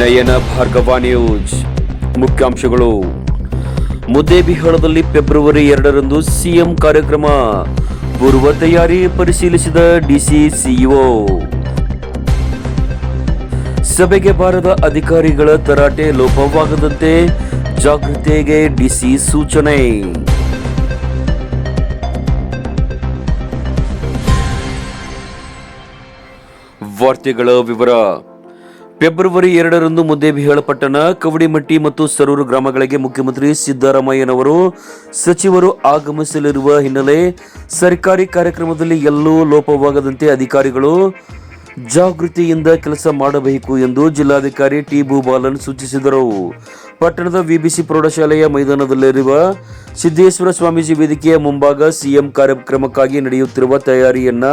ನಯನ Bhargava news. ಮುಖ್ಯಾಂಶಗಳು. ಮುದ್ದೇಬಿಹಾಳದಲ್ಲಿ February ಎರಡರಂದು CM ಕಾರ್ಯಕ್ರಮ. ಪೂರ್ವ ತಯಾರಿ ಪರಿಶೀಲಿಸಿದ ಡಿಸಿ ಸಿಇಒ. ಸಭೆಗೆ ಬಾರದ ಅಧಿಕಾರಿಗಳ ತರಾಟೆ ಲೋಪವಾಗದಂತೆ ಜಾಗೃತಿಗೆ ಡಿಸಿ ಸೂಚನೆ. ವಾರ್ತೆಗಳ ವಿವರ. ಫೆಬ್ರವರಿ ಎರಡರಂದು ಮುದ್ದೇಬಿ ಹೇಳಪಟ್ಟಣ, ಕವಡಿಮಟ್ಟಿ ಮತ್ತು ಸರೂರು ಗ್ರಾಮಗಳಿಗೆ ಮುಖ್ಯಮಂತ್ರಿ ಸಿದ್ದರಾಮಯ್ಯನವರು ಸಚಿವರು ಆಗಮಿಸಲಿರುವ ಹಿನ್ನೆಲೆ ಸರ್ಕಾರಿ ಕಾರ್ಯಕ್ರಮದಲ್ಲಿ ಎಲ್ಲೂ ಲೋಪವಾಗದಂತೆ ಅಧಿಕಾರಿಗಳು ಜಾಗೃತಿಯಿಂದ ಕೆಲಸ ಮಾಡಬೇಕು ಎಂದು ಜಿಲ್ಲಾಧಿಕಾರಿ ಟಿ ಭೂಬಾಲನ್ ಸೂಚಿಸಿದರು. ಪಟ್ಟಣದ ವಿಬಿಸಿ ಪ್ರೌಢಶಾಲೆಯ ಮೈದಾನದಲ್ಲಿರುವ ಸಿದ್ದೇಶ್ವರ ಸ್ವಾಮೀಜಿ ವೇದಿಕೆಯ ಮುಂಭಾಗ ಸಿಎಂ ಕಾರ್ಯಕ್ರಮಕ್ಕಾಗಿ ನಡೆಯುತ್ತಿರುವ ತಯಾರಿಯನ್ನ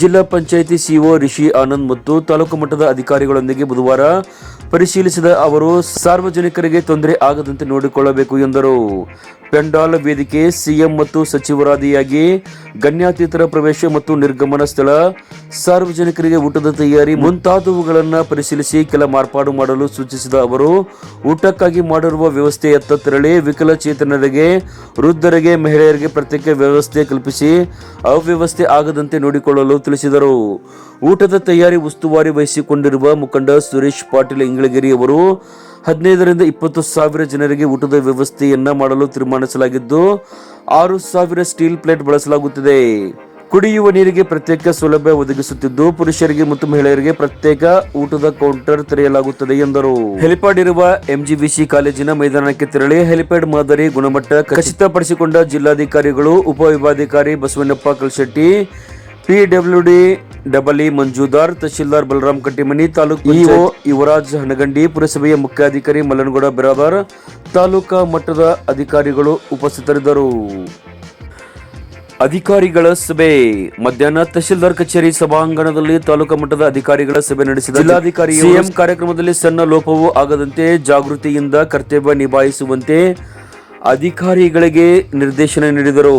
ಜಿಲ್ಲಾ ಪಂಚಾಯಿತಿ ಸಿಒ ರಿಷಿ ಆನಂದ್ ಮತ್ತು ತಾಲೂಕು ಮಟ್ಟದ ಅಧಿಕಾರಿಗಳೊಂದಿಗೆ ಬುಧವಾರ ಪರಿಶೀಲಿಸಿದ ಅವರು ಸಾರ್ವಜನಿಕರಿಗೆ ತೊಂದರೆ ಆಗದಂತೆ ನೋಡಿಕೊಳ್ಳಬೇಕು ಎಂದರು. ಪೆಂಡಾಲ್ ವೇದಿಕೆ ಸಿಎಂ ಮತ್ತು ಸಚಿವರಾದಿಯಾಗಿ ಗಣ್ಯಾತೀತರ ಪ್ರವೇಶ ಮತ್ತು ನಿರ್ಗಮನ ಸ್ಥಳ, ಸಾರ್ವಜನಿಕರಿಗೆ ಊಟದ ತಯಾರಿ ಮುಂತಾದವುಗಳನ್ನು ಪರಿಶೀಲಿಸಿ ಕೆಲ ಮಾರ್ಪಾಡು ಮಾಡಲು ಸೂಚಿಸಿದ ಅವರು, ಊಟಕ್ಕಾಗಿ ಮಾಡಿರುವ ವ್ಯವಸ್ಥೆಯತ್ತ ತೆರಳಿ ವಿಕಲಚೇತನರಿಗೆ, ವೃದ್ಧರಿಗೆ, ಮಹಿಳೆಯರಿಗೆ ಪ್ರತ್ಯೇಕ ವ್ಯವಸ್ಥೆ ಕಲ್ಪಿಸಿ ಅವ್ಯವಸ್ಥೆ ಆಗದಂತೆ ನೋಡಿಕೊಳ್ಳಲು ತಿಳಿಸಿದರು. ಊಟದ ತಯಾರಿ ಉಸ್ತುವಾರಿ ವಹಿಸಿಕೊಂಡಿರುವ ಮುಖಂಡ ಸುರೇಶ್ ಪಾಟೀಲ್ ಇಂಗಳಗಿರಿ ಅವರು ಹದಿನೈದರಿಂದ ಇಪ್ಪತ್ತು ಸಾವಿರ ಜನರಿಗೆ ಊಟದ ವ್ಯವಸ್ಥೆಯನ್ನ ಮಾಡಲು ತೀರ್ಮಾನಿಸಲಾಗಿದ್ದು, ಆರು ಸಾವಿರ ಸ್ಟೀಲ್ ಪ್ಲೇಟ್ ಬಳಸಲಾಗುತ್ತಿದೆ. ಕುಡಿಯುವ ನೀರಿಗೆ ಪ್ರತ್ಯೇಕ ಸೌಲಭ್ಯ ಒದಗಿಸುತ್ತಿದ್ದು, ಪುರುಷರಿಗೆ ಮತ್ತು ಮಹಿಳೆಯರಿಗೆ ಪ್ರತ್ಯೇಕ ಊಟದ ಕೌಂಟರ್ ತೆರೆಯಲಾಗುತ್ತದೆ ಎಂದರು. ಹೆಲಿಪ್ಯಾಡ್ ಇರುವ ಎಂಜಿವಿಸಿ ಕಾಲೇಜಿನ ಮೈದಾನಕ್ಕೆ ತೆರಳಿ ಹೆಲಿಪ್ಯಾಡ್ ಮಾದರಿ ಗುಣಮಟ್ಟ ಖಚಿತಪಡಿಸಿಕೊಂಡ ಜಿಲ್ಲಾಧಿಕಾರಿಗಳು ಉಪವಿಭಾಗಾಧಿಕಾರಿ ಬಸವಣ್ಣಪ್ಪ ಕಲ್ಶೆಟ್ಟಿ ಪಿಡಬ್ಲ್ಯೂಡಿ ಡಬಲಿ ಮಂಜುದಾರ್ ತಹಶೀಲ್ದಾರ್ ಬಲರಾಮ್ ಕಟ್ಟಿಮನಿ ತಾಲೂಕು ಇಒ ಯುವರಾಜ್ ಹನಗಂಡಿ ಪುರಸಭೆಯ ಮುಖ್ಯಾಧಿಕಾರಿ ಮಲ್ಲನಗೌಡ ಬಿರಾದಾರ್ ತಾಲೂಕಾ ಮಟ್ಟದ ಅಧಿಕಾರಿಗಳು ಉಪಸ್ಥಿತರಿದ್ದರು. ಅಧಿಕಾರಿಗಳ ಸಭೆ. ಮಧ್ಯಾಹ್ನ ತಹಶೀಲ್ದಾರ್ ಕಚೇರಿ ಸಭಾಂಗಣದಲ್ಲಿ ತಾಲೂಕಾ ಮಟ್ಟದ ಅಧಿಕಾರಿಗಳ ಸಭೆ ನಡೆಸಿದ ಜಿಲ್ಲಾಧಿಕಾರಿ ಸಿಎಂ ಕಾರ್ಯಕ್ರಮದಲ್ಲಿ ಸಣ್ಣ ಲೋಪವೂ ಆಗದಂತೆ ಜಾಗೃತಿಯಿಂದ ಕರ್ತವ್ಯ ನಿಭಾಯಿಸುವಂತೆ ಅಧಿಕಾರಿಗಳಿಗೆ ನಿರ್ದೇಶನ ನೀಡಿದರು.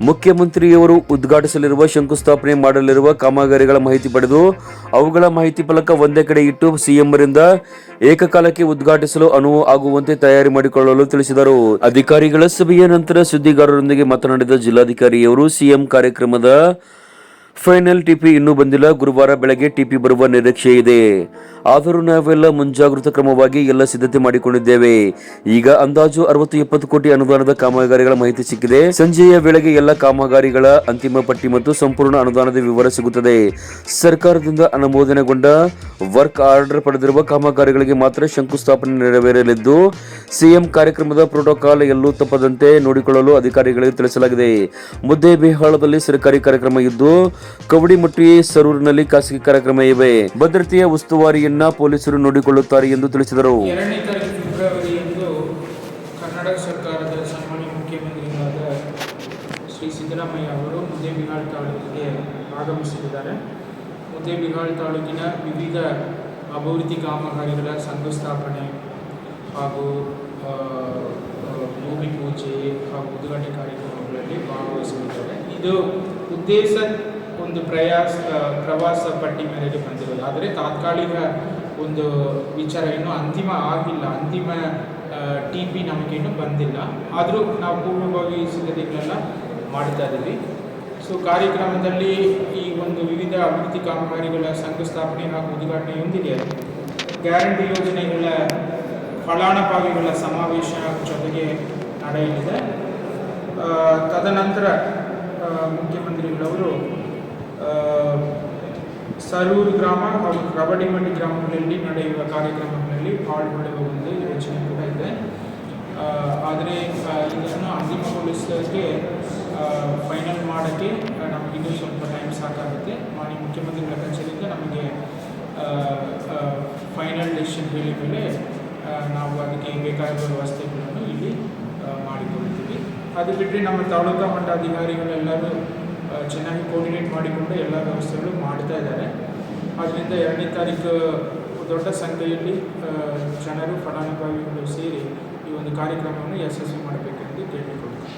ಮುಖ್ಯಮಂತ್ರಿಯವರು ಉದ್ಘಾಟಿಸಲಿರುವ ಶಂಕುಸ್ಥಾಪನೆ ಮಾಡಲಿರುವ ಕಾಮಗಾರಿಗಳ ಮಾಹಿತಿ ಪಡೆದು ಅವುಗಳ ಮಾಹಿತಿ ಫಲಕ ಒಂದೇ ಕಡೆ ಇಟ್ಟು ಸಿಎಂರಿಂದ ಏಕಕಾಲಕ್ಕೆ ಉದ್ಘಾಟಿಸಲು ಅನುವು ಆಗುವಂತೆ ತಯಾರಿ ಮಾಡಿಕೊಳ್ಳಲು ತಿಳಿಸಿದರು. ಅಧಿಕಾರಿಗಳ ಸಭೆಯ ನಂತರ ಸುದ್ದಿಗಾರರೊಂದಿಗೆ ಮಾತನಾಡಿದ ಜಿಲ್ಲಾಧಿಕಾರಿಯವರು ಸಿಎಂ ಕಾರ್ಯಕ್ರಮದ ಫೈನಲ್ ಟಿಪಿ ಇನ್ನೂ ಬಂದಿಲ್ಲ. ಗುರುವಾರ ಬೆಳಗ್ಗೆ ಟಿಪಿ ಬರುವ ನಿರೀಕ್ಷೆ ಇದೆ. ಆದರೂ ನಾವೆಲ್ಲ ಮುಂಜಾಗೃತ ಕ್ರಮವಾಗಿ ಎಲ್ಲ ಸಿದ್ಧತೆ ಮಾಡಿಕೊಂಡಿದ್ದೇವೆ. ಈಗ ಅಂದಾಜು ಅರವತ್ತು ಎಪ್ಪತ್ತು ಕೋಟಿ ಅನುದಾನದ ಕಾಮಗಾರಿಗಳ ಮಾಹಿತಿ ಸಿಕ್ಕಿದೆ. ಸಂಜೆಯ ವೇಳೆಗೆ ಎಲ್ಲ ಕಾಮಗಾರಿಗಳ ಅಂತಿಮ ಪಟ್ಟಿ ಮತ್ತು ಸಂಪೂರ್ಣ ಅನುದಾನದ ವಿವರ ಸಿಗುತ್ತದೆ. ಸರ್ಕಾರದಿಂದ ಅನುಮೋದನೆಗೊಂಡ ವರ್ಕ್ ಆರ್ಡರ್ ಪಡೆದಿರುವ ಕಾಮಗಾರಿಗಳಿಗೆ ಮಾತ್ರ ಶಂಕುಸ್ಥಾಪನೆ ನೆರವೇರಲಿದ್ದು, ಸಿಎಂ ಕಾರ್ಯಕ್ರಮದ ಪ್ರೋಟೋಕಾಲ್ ಎಲ್ಲೂ ತಪ್ಪದಂತೆ ನೋಡಿಕೊಳ್ಳಲು ಅಧಿಕಾರಿಗಳಿಗೆ ತಿಳಿಸಲಾಗಿದೆ. ಮುದ್ದೇಬಿಹಾಳದಲ್ಲಿ ಸರ್ಕಾರಿ ಕಾರ್ಯಕ್ರಮ ಇದ್ದು ಕವಡಿಮಟ್ಟಿ ಸರೂರಿನಲ್ಲಿ ಖಾಸಗಿ ಕಾರ್ಯಕ್ರಮ ಇವೆ. ಭದ್ರತೆಯ ಉಸ್ತುವಾರಿಯನ್ನ ಪೊಲೀಸರು ನೋಡಿಕೊಳ್ಳುತ್ತಾರೆ ಎಂದು ತಿಳಿಸಿದರು. ಕರ್ನಾಟಕ ಸರ್ಕಾರದ ಸನ್ಮಾನ್ಯ ಮುಖ್ಯಮಂತ್ರಿಗಳಾದ ಶ್ರೀ ಸಿದ್ದರಾಮಯ್ಯ ಅವರು ಮುದ್ದೇಬಿಹಾಳ್ ತಾಲೂಕಿಗೆ ಆಗಮಿಸಲಿದ್ದಾರೆ. ಮುದ್ದೇಬಿಹಾಳ್ ತಾಲೂಕಿನ ವಿವಿಧ ಅಭಿವೃದ್ಧಿ ಕಾಮಗಾರಿಗಳ ಸಂಘಸ್ಥಾಪನೆ ಹಾಗೂ ಭೂಮಿ ಪೂಜೆ ಹಾಗೂ ಉದ್ಘಾಟನೆ ಕಾರ್ಯಕ್ರಮಗಳಲ್ಲಿ ಭಾಗವಹಿಸಲಿದ್ದಾರೆ. ಇದು ಉದ್ದೇಶ ಒಂದು ಪ್ರಯಾಸ, ಪ್ರವಾಸ ಪಟ್ಟಿ ಮೇರೆಗೆ ಬಂದಿರೋದು. ಆದರೆ ತಾತ್ಕಾಲಿಕ ಒಂದು ವಿಚಾರ ಇನ್ನೂ ಅಂತಿಮ ಆಗಿಲ್ಲ. ಅಂತಿಮ ಟಿ ಪಿ ನಮಗೆ ಇನ್ನೂ ಬಂದಿಲ್ಲ. ಆದರೂ ನಾವು ಪೂರ್ವಭಾವಿ ಸಿದ್ಧತೆಗಳೆಲ್ಲ ಮಾಡ್ತಾ ಇದ್ದೀವಿ. ಸೊ ಕಾರ್ಯಕ್ರಮದಲ್ಲಿ ಈ ಒಂದು ವಿವಿಧ ಅಭಿವೃದ್ಧಿ ಕಾಮಗಾರಿಗಳ ಶಂಕುಸ್ಥಾಪನೆ ಹಾಗೂ ಉದ್ಘಾಟನೆಯೊಂದಿಗೆ ಗ್ಯಾರಂಟಿ ಯೋಜನೆಗಳ ಫಲಾನುಭವಿಗಳ ಸಮಾವೇಶ ಜೊತೆಗೆ ನಡೆಯಲಿದೆ. ತದನಂತರ ಮುಖ್ಯಮಂತ್ರಿಗಳವರು ಸರೂರು ಗ್ರಾಮ ಹಾಗೂ ಕಬಡಿಮಂಡಿ ಗ್ರಾಮಗಳಲ್ಲಿ ನಡೆಯುವ ಕಾರ್ಯಕ್ರಮಗಳಲ್ಲಿ ಪಾಲ್ಗೊಳ್ಳುವ ಒಂದು ಯೋಚನೆ ಕೂಡ ಇದೆ. ಆದರೆ ಇದನ್ನು ಅಂತಿಮಗೊಳಿಸೋಕ್ಕೆ ಫೈನಲ್ ಮಾಡೋಕ್ಕೆ ನಮಗಿನ್ನೂ ಸ್ವಲ್ಪ ಟೈಮ್ ಸಾಕಾಗುತ್ತೆ. ಮಾನ್ಯ ಮುಖ್ಯಮಂತ್ರಿಗಳ ಕಚೇರಿಯಿಂದ ನಮಗೆ ಫೈನಲ್ ಡಿಸಿಷನ್ ಹೇಳಿದ ಮೇಲೆ ನಾವು ಅದಕ್ಕೆ ಬೇಕಾಗಿರುವ ವ್ಯವಸ್ಥೆಗಳನ್ನು ಇಲ್ಲಿ ಮಾಡಿಕೊಳ್ತೀವಿ ಅದು ಬಿಟ್ಟರೆ ನಮ್ಮ ತಾಲೂಕಾ ಮಟ್ಟ ಅಧಿಕಾರಿಗಳೆಲ್ಲರೂ ಆ, ಚೆನ್ನಾಗಿ ಕೋರ್ಡಿನೇಟ್ ಮಾಡಿಕೊಂಡು ಎಲ್ಲ ವ್ಯವಸ್ಥೆಗಳು ಮಾಡ್ತಾ ಇದ್ದಾರೆ. ಆದ್ದರಿಂದ ಎರಡನೇ ತಾರೀಕು ದೊಡ್ಡ ಸಂಖ್ಯೆಯಲ್ಲಿ ಜನರು ಫಲಾನುಭವಿಗಳು ಸೇರಿ ಈ ಒಂದು ಕಾರ್ಯಕ್ರಮವನ್ನು ಯಶಸ್ವಿ ಮಾಡಬೇಕೆಂದು ಕೇಳಿಕೊಳ್ತೀವಿ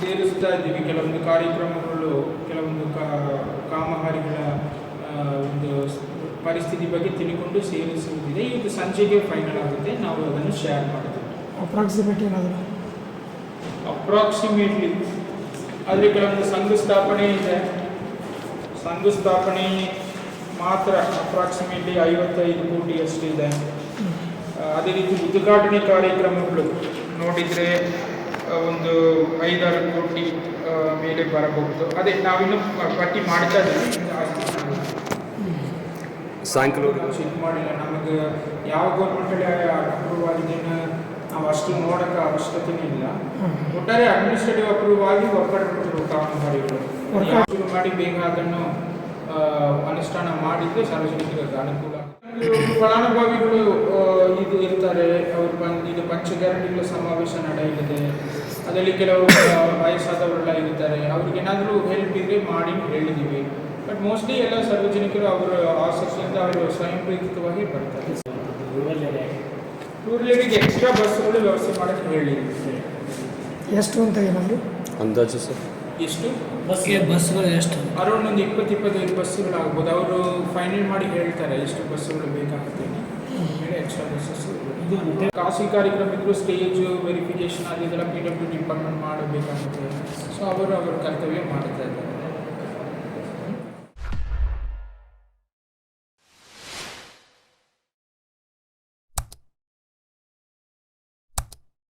ಸೇರಿಸ್ತಾ ಇದ್ದೀವಿ. ಕೆಲವೊಂದು ಕಾರ್ಯಕ್ರಮಗಳು ಕೆಲವೊಂದು ಕಾ ಕಾಮಗಾರಿಗಳ ಒಂದು ಪರಿಸ್ಥಿತಿ ಬಗ್ಗೆ ತಿಳ್ಕೊಂಡು ಸೇರಿಸುವುದಿದೆ. ಇದು ಸಂಜೆಗೆ ಫೈನಲ್ ಆಗುತ್ತೆ. ನಾವು ಅದನ್ನು ಶೇರ್ ಮಾಡ್ತೀವಿ ಅಪ್ರಾಕ್ಸಿಮೇಟ್ಲಿ ಏನಾದರೂ? ಅಪ್ರಾಕ್ಸಿಮೇಟ್ಲಿ ಆದರೆ ಕೆಲವೊಂದು ಸಂಘ ಸ್ಥಾಪನೆ ಇದೆ. ಸಂಘ ಸ್ಥಾಪನೆ ಮಾತ್ರ ಅಪ್ರಾಕ್ಸಿಮೇಟ್ಲಿ ಐವತ್ತೈದು ಕೋಟಿ ಅಷ್ಟಿದೆ ಆ, ಅದೇ ರೀತಿ ಉದ್ಘಾಟನೆ ಕಾರ್ಯಕ್ರಮಗಳು ನೋಡಿದರೆ ಒಂದು ಐದಾರು ಕೋಟಿ ಮೇಲೆ ಬರಬಹುದು. ಅದೇ ನಾವಿನ್ನು ಪಟ್ಟಿ ಮಾಡ್ತಾ ಇದ್ದೀವಿ. ಸಾಯಂಕಾಲ ಚೆಕ್ ಮಾಡಿಲ್ಲ. ನಮಗೆ ಯಾವ ಗೌರ್ಮೆಂಟಲ್ಲಿ ಅಪ್ರೂವ್ ಆಗಿದೆ ನಾವು ಅಷ್ಟು ನೋಡೋಕ್ಕೆ ಅವಶ್ಯಕತೆನೇ ಇಲ್ಲ. ಒಟ್ಟಾರೆ ಅಡ್ಮಿನಿಸ್ಟ್ರೇಟಿವ್ ಅಪ್ರೂವ್ ಆಗಿ ಒಕ್ಕಡಬೇಕು ಕಾಮಗಾರಿಗಳು ಮಾಡಿ ಬೇಗ ಅದನ್ನು ಆ, ಅನುಷ್ಠಾನ ಮಾಡಿದ್ರೆ ಸಾರ್ವಜನಿಕರಿಗೆ ಅನುಕೂಲ. ಫಲಾನುಭವಿಗಳು ಇದು ಇರ್ತಾರೆ. ಅವ್ರು ಬಂದು ಇದು ಪಂಚ ಗ್ಯಾರಂಟಿಗಳ ಸಮಾವೇಶ ನಡೆಯಲಿದೆ. ಅದರಲ್ಲಿ ಕೆಲವು ವಯಸ್ಸಾದವರೆಲ್ಲ ಇರ್ತಾರೆ. ಅವ್ರಿಗೇನಾದರೂ ಹೆಲ್ಪ್ ಇದ್ರೆ ಮಾಡಿ ಹೇಳಿದ್ದೀವಿ. ಬಟ್ ಮೋಸ್ಟ್ಲಿ ಎಲ್ಲ ಸಾರ್ವಜನಿಕರು ಅವರ ಆಸಕ್ತಿಯಿಂದ ಅವರು ಸ್ವಯಂ ಪ್ರೇರಿತವಾಗಿ ಬರ್ತಾರೆ ಟೂರ್ಲಿಗೆ ಎಕ್ಸ್ಟ್ರಾ ಬಸ್ಸುಗಳು ವ್ಯವಸ್ಥೆ ಮಾಡಕ್ಕೆ ಹೇಳಿ. ಎಷ್ಟು ಅಂತ ಏನಾದರೂ ಅಂದಾಜು ಸರ್. ಎಷ್ಟು? ಬಸ್ಗೆ ಬಸ್ಗಳು ಎಷ್ಟು? ಅರೌಂಡ್ ಒಂದು ಇಪ್ಪತ್ತು ಇಪ್ಪತ್ತೈದು ಬಸ್ಸುಗಳಾಗ್ಬೋದು. ಅವರು ಫೈನಲ್ ಮಾಡಿ ಹೇಳ್ತಾರೆ ಎಷ್ಟು ಬಸ್ಸುಗಳು ಬೇಕಾಗುತ್ತೆ ಎಕ್ಸ್ಟ್ರಾ ಬಸ್ಸಸ್ ಖಾಸಗಿ ಕಾರ್ಯಕ್ರಮ ಇದ್ದರೂ ಸ್ಟೇಜ್ ವೆರಿಫಿಕೇಶನ್ ಅದೆಲ್ಲ ಪಿ ಡಬ್ಲ್ಯೂ ಡಿಪಾರ್ಟ್ಮೆಂಟ್ ಮಾಡಬೇಕಾಗುತ್ತೆ. ಸೊ ಅವರು ಅವರ ಕರ್ತವ್ಯ ಮಾಡ್ತಾ ಇದ್ದಾರೆ.